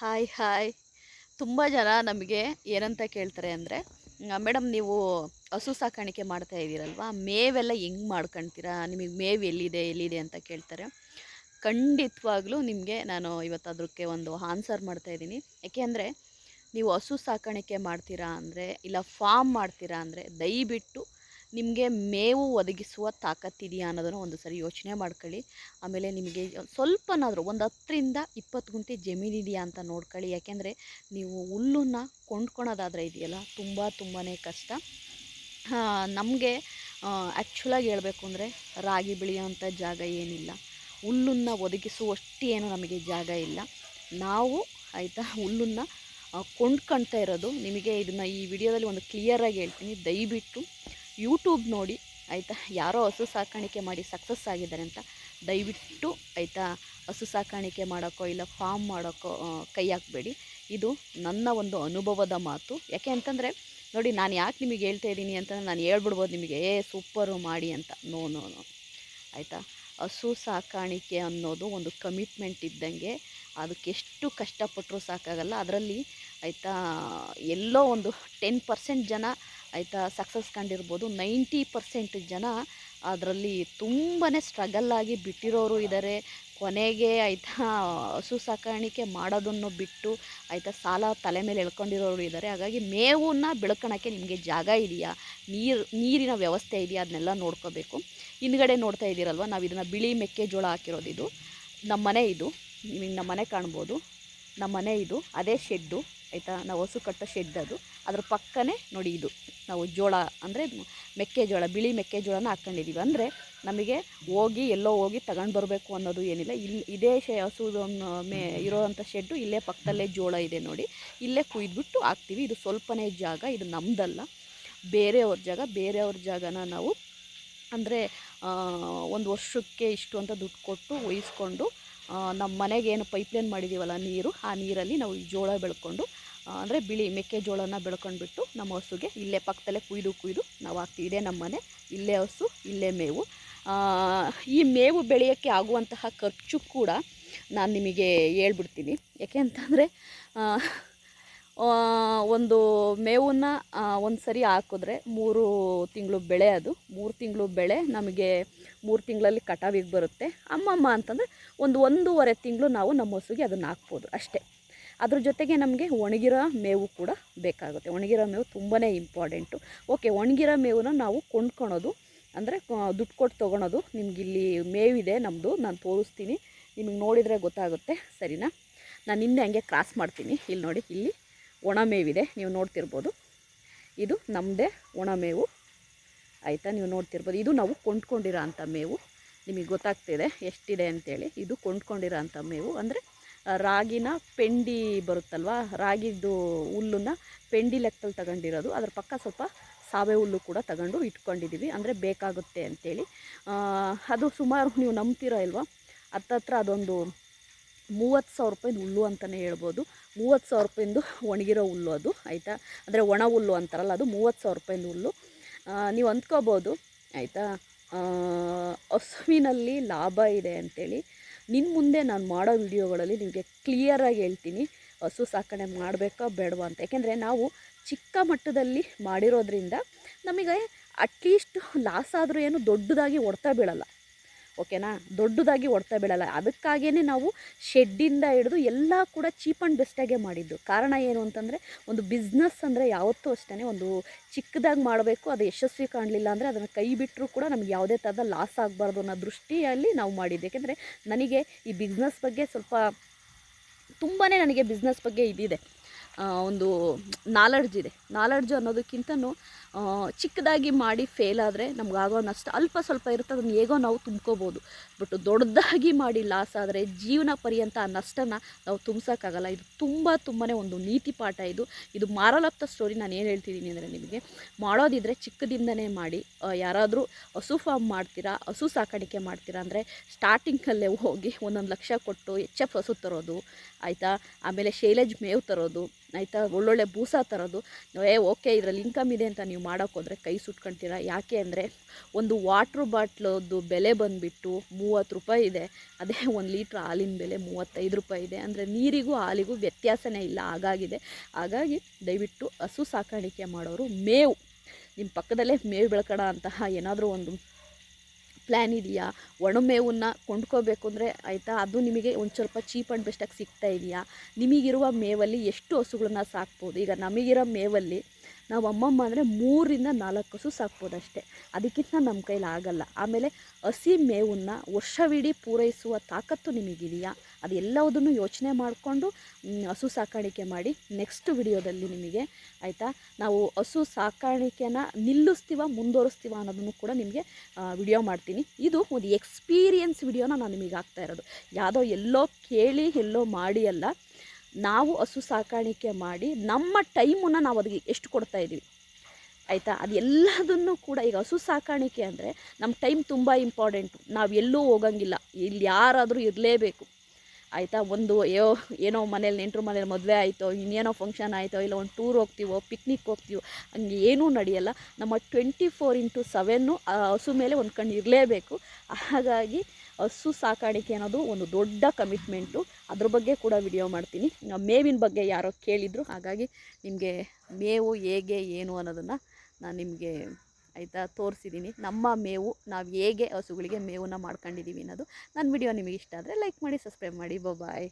Hi hi. ತುಂಬ ಜನ ನಮಗೆ ಏನಂತ ಕೇಳ್ತಾರೆ ಅಂದರೆ ಮೇಡಮ್ ನೀವು ಹಸು ಸಾಕಾಣಿಕೆ ಮಾಡ್ತಾ ಇದ್ದೀರಲ್ವಾ? ಮೇವೆಲ್ಲ ಹೆಂಗೆ ಮಾಡ್ಕೊಳ್ತೀರಾ ನಿಮಗೆ ಮೇವು ಎಲ್ಲಿದೆ ಎಲ್ಲಿದೆ ಅಂತ ಕೇಳ್ತಾರೆ. ಖಂಡಿತವಾಗ್ಲೂ ನಿಮಗೆ ನಾನು ಇವತ್ತು ಅದಕ್ಕೆ ಒಂದು ಆನ್ಸರ್ ಮಾಡ್ತಾ ಇದ್ದೀನಿ. ಯಾಕೆ ನೀವು ಹಸು ಸಾಕಾಣಿಕೆ ಮಾಡ್ತೀರಾ ಅಂದರೆ, ಇಲ್ಲ ಫಾರ್ಮ್ ಮಾಡ್ತೀರಾ ಅಂದರೆ, ದಯವಿಟ್ಟು ನಿಮಗೆ ಮೇವು ಒದಗಿಸುವ ತಾಕತ್ತಿದೆಯಾ ಅನ್ನೋದನ್ನು ಒಂದು ಸರಿ ಯೋಚನೆ ಮಾಡ್ಕೊಳ್ಳಿ. ಆಮೇಲೆ ನಿಮಗೆ ಸ್ವಲ್ಪನಾದರೂ ಒಂದು ಹತ್ತರಿಂದ ಇಪ್ಪತ್ತು ಗುಂಟೆ ಜಮೀನಿದೆಯಾ ಅಂತ ನೋಡ್ಕೊಳ್ಳಿ. ಯಾಕೆಂದರೆ ನೀವು ಹುಲ್ಲನ್ನು ಕೊಂಡ್ಕೊಳೋದಾದರೆ ಇದೆಯಲ್ಲ, ತುಂಬ ತುಂಬಾ ಕಷ್ಟ. ನಮಗೆ ಆ್ಯಕ್ಚುಲಾಗಿ ಹೇಳಬೇಕು ಅಂದರೆ ರಾಗಿ ಬೆಳೆಯೋಂಥ ಜಾಗ ಏನಿಲ್ಲ. ಹುಲ್ಲನ್ನು ಒದಗಿಸುವಷ್ಟು ಏನು ನಮಗೆ ಜಾಗ ಇಲ್ಲ. ನಾವು ಆಯಿತಾ ಹುಲ್ಲನ್ನು ಕೊಂಡ್ಕೊಳ್ತಾ ಇರೋದು. ನಿಮಗೆ ಇದನ್ನು ಈ ವಿಡಿಯೋದಲ್ಲಿ ಒಂದು ಕ್ಲಿಯರಾಗಿ ಹೇಳ್ತೀನಿ. ದಯವಿಟ್ಟು ಯೂಟ್ಯೂಬ್ ನೋಡಿ ಆಯಿತಾ, ಯಾರೋ ಹಸು ಸಾಕಾಣಿಕೆ ಮಾಡಿ ಸಕ್ಸಸ್ ಆಗಿದ್ದಾರೆ ಅಂತ ದಯವಿಟ್ಟು ಆಯಿತಾ, ಹಸು ಸಾಕಾಣಿಕೆ ಮಾಡೋಕ್ಕೋ ಇಲ್ಲ ಫಾರ್ಮ್ ಮಾಡೋಕ್ಕೋ ಕೈ ಹಾಕಬೇಡಿ. ಇದು ನನ್ನ ಒಂದು ಅನುಭವದ ಮಾತು. ಯಾಕೆ ಅಂತಂದರೆ, ನೋಡಿ ನಾನು ಯಾಕೆ ನಿಮಗೆ ಹೇಳ್ತಾ ಇದ್ದೀನಿ ಅಂತಂದರೆ ನಾನು ಹೇಳ್ಬಿಡ್ಬೋದು ನಿಮಗೆ, ಏ ಸೂಪರು ಮಾಡಿ ಅಂತ. ನೋ ನೋ ನೋ ಆಯಿತಾ, ಹಸು ಸಾಕಾಣಿಕೆ ಅನ್ನೋದು ಒಂದು ಕಮಿಟ್ಮೆಂಟ್ ಇದ್ದಂಗೆ ಅದಕ್ಕೆ ಎಷ್ಟು ಕಷ್ಟಪಟ್ಟರೂ ಸಾಕಾಗಲ್ಲ. ಅದರಲ್ಲಿ ಆಯಿತಾ, ಎಲ್ಲೋ ಒಂದು ಟೆನ್ ಪರ್ಸೆಂಟ್ ಜನ ಆಯಿತಾ ಸಕ್ಸಸ್ ಕಂಡಿರ್ಬೋದು. ನೈಂಟಿ ಪರ್ಸೆಂಟ್ ಜನ ಅದರಲ್ಲಿ ತುಂಬಾ ಸ್ಟ್ರಗಲ್ಲಾಗಿ ಬಿಟ್ಟಿರೋರು ಇದ್ದಾರೆ ಕೊನೆಗೆ ಆಯಿತಾ, ಹಸು ಸಾಕಾಣಿಕೆ ಮಾಡೋದನ್ನು ಬಿಟ್ಟು ಆಯಿತಾ, ಸಾಲ ತಲೆ ಮೇಲೆ ಎಳ್ಕೊಂಡಿರೋರು ಇದ್ದಾರೆ ಹಾಗಾಗಿ ಮೇವನ್ನ ಬೆಳ್ಕೊಳಕ್ಕೆ ನಿಮಗೆ ಜಾಗ ಇದೆಯಾ? ನೀರು, ನೀರಿನ ವ್ಯವಸ್ಥೆ ಇದೆಯಾ? ಅದನ್ನೆಲ್ಲ ನೋಡ್ಕೋಬೇಕು. ಹಿಂದ್ಗಡೆ ನೋಡ್ತಾ ಇದ್ದೀರಲ್ವ, ನಾವು ಇದನ್ನು ಬಿಳಿ ಮೆಕ್ಕೆಜೋಳ ಹಾಕಿರೋದು ಇದು. ನಮ್ಮ ಮನೆ ಇದು. ನಿಮಗೆ ನಮ್ಮ ಮನೆ ಕಾಣ್ಬೋದು. ನಮ್ಮ ಮನೆ ಇದು. ಅದೇ ಶೆಡ್ಡು ಆಯಿತಾ? ನಾವು ಹಸು ಕಟ್ಟೋ ಶೆಡ್ ಅದು. ಅದ್ರ ಪಕ್ಕನೇ ನೋಡಿ ಇದು. ನಾವು ಜೋಳ ಅಂದರೆ ಮೆಕ್ಕೆಜೋಳ, ಬಿಳಿ ಮೆಕ್ಕೆಜೋಳನ ಹಾಕ್ಕೊಂಡಿದ್ದೀವಿ ಅಂದರೆ ನಮಗೆ ಹೋಗಿ ಎಲ್ಲೋ ಹೋಗಿ ತಗೊಂಡು ಬರಬೇಕು ಅನ್ನೋದು ಏನಿಲ್ಲ. ಇಲ್ಲಿ ಇದೇ ಶೆ ಹಸು ಮೇ ಇರೋವಂಥ ಶೆಡ್ಡು ಇಲ್ಲೇ ಪಕ್ಕದಲ್ಲೇ ಜೋಳ ಇದೆ ನೋಡಿ. ಇಲ್ಲೇ ಕುಯ್ದುಬಿಟ್ಟು ಹಾಕ್ತೀವಿ. ಇದು ಸ್ವಲ್ಪನೇ ಜಾಗ, ಇದು ನಮ್ಮದಲ್ಲ ಬೇರೆಯವ್ರ ಜಾಗ, ಬೇರೆಯವ್ರ ಜಾಗನ ನಾವು ಅಂದರೆ ಒಂದು ವರ್ಷಕ್ಕೆ ಇಷ್ಟು ಅಂತ ದುಡ್ಡು ಕೊಟ್ಟು ಒಯ್ಸ್ಕೊಂಡು ನಮ್ಮ ಮನೆಗೆ ಏನು ಪೈಪ್ಲೈನ್ ಮಾಡಿದ್ದೀವಲ್ಲ ನೀರು, ಆ ನೀರಲ್ಲಿ ನಾವು ಈ ಜೋಳ ಬೆಳ್ಕೊಂಡು ಅಂದರೆ ಬಿಳಿ ಮೆಕ್ಕೆಜೋಳನ ಬೆಳ್ಕೊಂಡ್ಬಿಟ್ಟು ನಮ್ಮ ಹಸುಗೆ ಇಲ್ಲೇ ಪಕ್ಕದಲ್ಲೇ ಕುಯ್ದು ಕುಯ್ದು ನಾವು ಹಾಕ್ತೀವಿ. ಇದೇ ನಮ್ಮ ಮನೆ, ಇಲ್ಲೇ ಹಸು, ಇಲ್ಲೇ ಮೇವು. ಈ ಮೇವು ಬೆಳೆಯೋಕ್ಕೆ ಆಗುವಂತಹ ಖರ್ಚು ಕೂಡ ನಾನು ನಿಮಗೆ ಹೇಳ್ಬಿಡ್ತೀನಿ. ಯಾಕೆ ಅಂತಂದರೆ ಒಂದು ಮೇವನ್ನ ಒಂದು ಸರಿ ಹಾಕಿದ್ರೆ ಮೂರು ತಿಂಗಳು ಬೆಳೆ ಅದು. ಮೂರು ತಿಂಗಳು ಬೆಳೆ ನಮಗೆ ಮೂರು ತಿಂಗಳಲ್ಲಿ ಕಟಾವಿಗೆ ಬರುತ್ತೆ. ಅಮ್ಮಮ್ಮ ಅಂತಂದರೆ ಒಂದು ಒಂದೂವರೆ ತಿಂಗಳು ನಾವು ನಮ್ಮ ಹಸುಗೆ ಅದನ್ನು ಹಾಕ್ಬೋದು ಅಷ್ಟೇ. ಅದ್ರ ಜೊತೆಗೆ ನಮಗೆ ಒಣಗಿರೋ ಮೇವು ಕೂಡ ಬೇಕಾಗುತ್ತೆ. ಒಣಗಿರೋ ಮೇವು ತುಂಬಾ ಇಂಪಾರ್ಟೆಂಟು ಓಕೆ ಒಣಗಿರೋ ಮೇವನ್ನ ನಾವು ಕೊಂಡ್ಕೊಳೋದು, ಅಂದರೆ ದುಡ್ಡು ಕೊಟ್ಟು ತೊಗೊಳೋದು ನಿಮಗಿಲ್ಲಿ ಮೇವಿದೆ ನಮ್ಮದು ನಾನು ತೋರಿಸ್ತೀನಿ. ನಿಮಗೆ ನೋಡಿದರೆ ಗೊತ್ತಾಗುತ್ತೆ. ಸರಿನಾ? ನಾನು ಹಿಂದೆ ಹಂಗೆ ಕ್ರಾಸ್ ಮಾಡ್ತೀನಿ. ಇಲ್ಲಿ ನೋಡಿ, ಇಲ್ಲಿ. ಒಣ ಮೇವಿದೆ ನೀವು ನೋಡ್ತಿರ್ಬೋದು. ಇದು ನಮ್ಮದೇ ಒಣ ಮೇವು ಆಯಿತಾ? ನೀವು ನೋಡ್ತಿರ್ಬೋದು. ಇದು ನಾವು ಕೊಂಡ್ಕೊಂಡಿರೋ ಅಂಥ ಮೇವು. ನಿಮಗೆ ಗೊತ್ತಾಗ್ತಿದೆ ಎಷ್ಟಿದೆ ಅಂತೇಳಿ. ಇದು ಕೊಂಡ್ಕೊಂಡಿರೋ ಅಂಥ ಮೇವು. ಅಂದರೆ ರಾಗಿನ ಪೆಂಡಿ ಬರುತ್ತಲ್ವ? ರಾಗಿದ್ದು ಹುಲ್ಲನ್ನು ಪೆಂಡಿ ಲೆಕ್ಕದಲ್ಲಿ ತಗೊಂಡಿರೋದು. ಅದ್ರ ಪಕ್ಕ ಸ್ವಲ್ಪ ಸಾವೆ ಹುಲ್ಲು ಕೂಡ ತಗೊಂಡು ಇಟ್ಕೊಂಡಿದ್ದೀವಿ. ಅಂದರೆ ಬೇಕಾಗುತ್ತೆ ಅಂಥೇಳಿ ಅದು ಸುಮಾರು ನೀವು ನಂಬ್ತೀರ ಇಲ್ವ? ಹತ್ತತ್ರ ಅದೊಂದು ಮೂವತ್ತು ಸಾವಿರ ರೂಪಾಯಿದು ಹುಲ್ಲು ಅಂತಲೇ ಹೇಳ್ಬೋದು. ಮೂವತ್ತು ಸಾವಿರ ರೂಪಾಯಿಂದು ಒಣಗಿರೋ ಹುಲ್ಲು ಅದು, ಆಯಿತಾ? ಅಂದರೆ ಒಣ ಹುಲ್ಲು ಅಂತಾರಲ್ಲ, ಅದು ಮೂವತ್ತು ಸಾವಿರ ರೂಪಾಯಿಂದು ಹುಲ್ಲು. ನೀವು ಅಂದ್ಕೋಬೋದು, ಆಯಿತಾ? ಹಸುವಿನಲ್ಲಿ ಲಾಭ ಇದೆ ಅಂಥೇಳಿ ನಿನ್ನ ಮುಂದೆ ನಾನು ಮಾಡೋ ವಿಡಿಯೋಗಳಲ್ಲಿ ನಿಮಗೆ ಕ್ಲಿಯರಾಗಿ ಹೇಳ್ತೀನಿ. ಹಸು ಸಾಕಣೆ ಮಾಡಬೇಕಾ ಬೇಡವಾ ಅಂತ. ಯಾಕೆಂದರೆ ನಾವು ಚಿಕ್ಕ ಮಟ್ಟದಲ್ಲಿ ಮಾಡಿರೋದ್ರಿಂದ ನಮಗೆ ಅಟ್ಲೀಸ್ಟ್ ಲಾಸ್ ಆದರೂ ಏನು ದೊಡ್ಡದಾಗಿ ಹೊಡ್ತಾ ಬೀಳಲ್ಲ. ಓಕೆನಾ? ದೊಡ್ಡದಾಗಿ ಹೊಡ್ತಾ ಬೀಳಲ್ಲ. ಅದಕ್ಕಾಗಿಯೇ ನಾವು ಶೆಡ್ಡಿಂದ ಹಿಡಿದು ಎಲ್ಲ ಕೂಡ ಚೀಪ್ ಆ್ಯಂಡ್ ಬೆಸ್ಟಾಗೆ ಮಾಡಿದ್ದು. ಕಾರಣ ಏನು ಅಂತಂದರೆ, ಒಂದು ಬಿಸ್ನೆಸ್ ಅಂದರೆ ಯಾವತ್ತೂ ಅಷ್ಟೇ ಒಂದು ಚಿಕ್ಕದಾಗಿ ಮಾಡಬೇಕು, ಅದು ಯಶಸ್ವಿ ಕಾಣಲಿಲ್ಲ ಅಂದರೆ ಅದನ್ನು ಕೈ ಬಿಟ್ಟರೂ ಕೂಡ ನಮ್ಗೆ ಯಾವುದೇ ಥರದ ಲಾಸ್ ಆಗಬಾರ್ದು ಅನ್ನೋ ದೃಷ್ಟಿಯಲ್ಲಿ ನಾವು ಮಾಡಿದ್ದು. ಏಕೆಂದರೆ ನನಗೆ ಈ ಬಿಸ್ನೆಸ್ ಬಗ್ಗೆ ಸ್ವಲ್ಪ ತುಂಬಾ ನನಗೆ ಬಿಸ್ನೆಸ್ ಬಗ್ಗೆ ಇದಿದೆ. ಒಂದು ನಾಲೆಡ್ಜ್ ಇದೆ. ನಾಲೆಡ್ಜ್ ಅನ್ನೋದಕ್ಕಿಂತನೂ ಚಿಕ್ಕದಾಗಿ ಮಾಡಿ ಫೇಲ್ ಆದರೆ ನಮಗಾಗೋ ನಷ್ಟ ಅಲ್ಪ ಸ್ವಲ್ಪ ಇರುತ್ತೆ, ಅದನ್ನು ಹೇಗೋ ನಾವು ತುಂಬ್ಕೋಬೋದು. ಬಟ್ ದೊಡ್ಡದಾಗಿ ಮಾಡಿ ಲಾಸ್ ಆದರೆ ಜೀವನ ಪರ್ಯಂತ ಆ ನಷ್ಟನ ನಾವು ತುಂಬಿಸೋಕ್ಕಾಗಲ್ಲ. ಇದು ತುಂಬ ತುಂಬಾ ಒಂದು ನೀತಿ ಪಾಠ ಇದು. ಇದು ಮಾರಲಪ್ತ ಸ್ಟೋರಿ ನಾನು ಏನು ಹೇಳ್ತಿದ್ದೀನಿ ಅಂದರೆ ನಿಮಗೆ, ಮಾಡೋದಿದ್ರೆ ಚಿಕ್ಕದಿಂದನೇ ಮಾಡಿ ಯಾರಾದರೂ ಹಸು ಫಾರ್ಮ್ ಮಾಡ್ತೀರಾ, ಹಸು ಸಾಕಾಣಿಕೆ ಮಾಡ್ತೀರಾ ಅಂದರೆ ಸ್ಟಾರ್ಟಿಂಗಲ್ಲೇ ಹೋಗಿ ಒಂದೊಂದು ಲಕ್ಷ ಕೊಟ್ಟು ಎಚ್ ಎಫ್ ಹಸು ತರೋದು, ಆಯಿತಾ? ಆಮೇಲೆ ಶೈಲೇಜ್ ಮೇವು ತರೋದು ಆಯಿತಾ? ಒಳ್ಳೊಳ್ಳೆ ಬೂಸ ತರೋದು. ಏ, ಓಕೆ, ಇದರಲ್ಲಿ ಇನ್ಕಮ್ ಇದೆ ಅಂತ ನೀವು ಮಾಡೋಕ್ಕೋದ್ರೆ ಕೈ ಸುಟ್ಕೊಳ್ತೀರ ಯಾಕೆ ಅಂದರೆ ಒಂದು ವಾಟ್ರ್ ಬಾಟ್ಲದ್ದು ಬೆಲೆ ಬಂದುಬಿಟ್ಟು ಮೂವತ್ತು ರೂಪಾಯಿ ಇದೆ. ಅದೇ ಒಂದು ಲೀಟ್ರ್ ಹಾಲಿನ ಬೆಲೆ ಮೂವತ್ತೈದು ರೂಪಾಯಿ ಇದೆ. ಅಂದರೆ ನೀರಿಗೂ ಹಾಲಿಗೂ ವ್ಯತ್ಯಾಸನೇ ಇಲ್ಲ. ಹಾಗಾಗಿದೆ. ಹಾಗಾಗಿ ದಯವಿಟ್ಟು ಹಸು ಸಾಕಾಣಿಕೆ ಮಾಡೋರು ಮೇವು. ನಿಮ್ಮ ಪಕ್ಕದಲ್ಲೇ ಮೇವು ಬೆಳ್ಕೊಳ ಅಂತಹ ಏನಾದರೂ ಒಂದು ಪ್ಲ್ಯಾನ್ ಇದೆಯಾ? ಒಣಮೇವನ್ನ ಕೊಂಡ್ಕೋಬೇಕು ಅಂದರೆ ಆಯಿತಾ? ಅದು ನಿಮಗೆ ಒಂದು ಸ್ವಲ್ಪ ಚೀಪ್ ಆ್ಯಂಡ್ ಬೆಸ್ಟಾಗಿ ಸಿಗ್ತಾ ಇದೆಯಾ? ನಿಮಗಿರುವ ಮೇವಲ್ಲಿ ಎಷ್ಟು ಹಸುಗಳನ್ನ ಸಾಕ್ಬೋದು? ಈಗ ನಮಗಿರೋ ಮೇವಲ್ಲಿ ನಾವು ಅಮ್ಮಮ್ಮ ಅಂದರೆ ಮೂರರಿಂದ ನಾಲ್ಕು ಹಸು ಸಾಕ್ಬೋದು ಅಷ್ಟೇ. ಅದಕ್ಕಿಂತ ನಮ್ಮ ಕೈಲಿ ಆಗಲ್ಲ. ಆಮೇಲೆ ಹಸಿ ಮೇವನ್ನ ವರ್ಷವಿಡೀ ಪೂರೈಸುವ ತಾಕತ್ತು ನಿಮಗಿದೆಯಾ? ಅದೆಲ್ಲವುದನ್ನು ಯೋಚನೆ ಮಾಡಿಕೊಂಡು ಹಸು ಸಾಕಾಣಿಕೆ ಮಾಡಿ ನೆಕ್ಸ್ಟ್ ವಿಡಿಯೋದಲ್ಲಿ ನಿಮಗೆ, ಆಯಿತಾ? ನಾವು ಹಸು ಸಾಕಾಣಿಕೆನ ನಿಲ್ಲಿಸ್ತೀವ, ಮುಂದುವರಿಸ್ತೀವ ಅನ್ನೋದನ್ನು ಕೂಡ ನಿಮಗೆ ವಿಡಿಯೋ ಮಾಡ್ತೀನಿ. ಇದು ಒಂದು ಎಕ್ಸ್ಪೀರಿಯನ್ಸ್ ವಿಡಿಯೋನ ನಾನು ನಿಮಗೆ ಆಗ್ತಾ ಇರೋದು. ಯಾವುದೋ ಎಲ್ಲೋ ಕೇಳಿ, ಎಲ್ಲೋ ಮಾಡಿ ಅಲ್ಲ, ನಾವು ಹಸು ಸಾಕಾಣಿಕೆ ಮಾಡಿ ನಮ್ಮ ಟೈಮನ್ನು ನಾವು ಅದಕ್ಕೆ ಎಷ್ಟು ಕೊಡ್ತಾ ಇದ್ದೀವಿ? ಆಯಿತಾ? ಅದು ಎಲ್ಲದನ್ನು ಕೂಡ ಈಗ ಹಸು ಸಾಕಾಣಿಕೆ ಅಂದರೆ ನಮ್ಮ ಟೈಮ್ ತುಂಬ ಇಂಪಾರ್ಟೆಂಟು ನಾವು ಎಲ್ಲೂ ಹೋಗಂಗಿಲ್ಲ. ಇಲ್ಲಿ ಯಾರಾದರೂ ಇರಲೇಬೇಕು. ಆಯಿತಾ? ಒಂದು ಯೋ, ಏನೋ ಮನೇಲಿ, ನೆಂಟರು ಮನೇಲಿ ಮದುವೆ ಆಯಿತೋ, ಇನ್ನೇನೋ ಫಂಕ್ಷನ್ ಆಯಿತೋ, ಇಲ್ಲ ಒಂದು ಟೂರ್ ಹೋಗ್ತೀವೋ ಪಿಕ್ನಿಕ್ ಹೋಗ್ತೀವೋ, ಹಂಗೆ ಏನೂ ನಡೆಯಲ್ಲ. ನಮ್ಮ ಟ್ವೆಂಟಿ ಫೋರ್ ಇಂಟು ಸೆವೆನ್ನು ಹಸು ಮೇಲೆ ಒಂದು ಕಣ್ಣು ಇರಲೇಬೇಕು. ಹಾಗಾಗಿ ಹಸು ಸಾಕಾಣಿಕೆ ಅನ್ನೋದು ಒಂದು ದೊಡ್ಡ ಕಮಿಟ್ಮೆಂಟು ಅದ್ರ ಬಗ್ಗೆ ಕೂಡ ವಿಡಿಯೋ ಮಾಡ್ತೀನಿ. ಮೇವಿನ ಬಗ್ಗೆ ಯಾರೋ ಕೇಳಿದರು. ಹಾಗಾಗಿ ನಿಮಗೆ ಮೇವು ಹೇಗೆ, ಏನು ಅನ್ನೋದನ್ನು ನಾನು ನಿಮಗೆ ಆಯಿತಾ? ತೋರಿಸಿದ್ದೀನಿ ನಮ್ಮ ಮೇವು, ನಾವು ಹೇಗೆ ಹಸುಗಳಿಗೆ ಮೇವನ್ನ ಮಾಡ್ಕೊಂಡಿದ್ದೀವಿ ಅನ್ನೋದು. ನನ್ನ ವಿಡಿಯೋ ನಿಮಗೆ ಇಷ್ಟ ಆದರೆ ಲೈಕ್ ಮಾಡಿ ಸಬ್ಸ್ಕ್ರೈಬ್ ಮಾಡಿ. ಬಾಯ್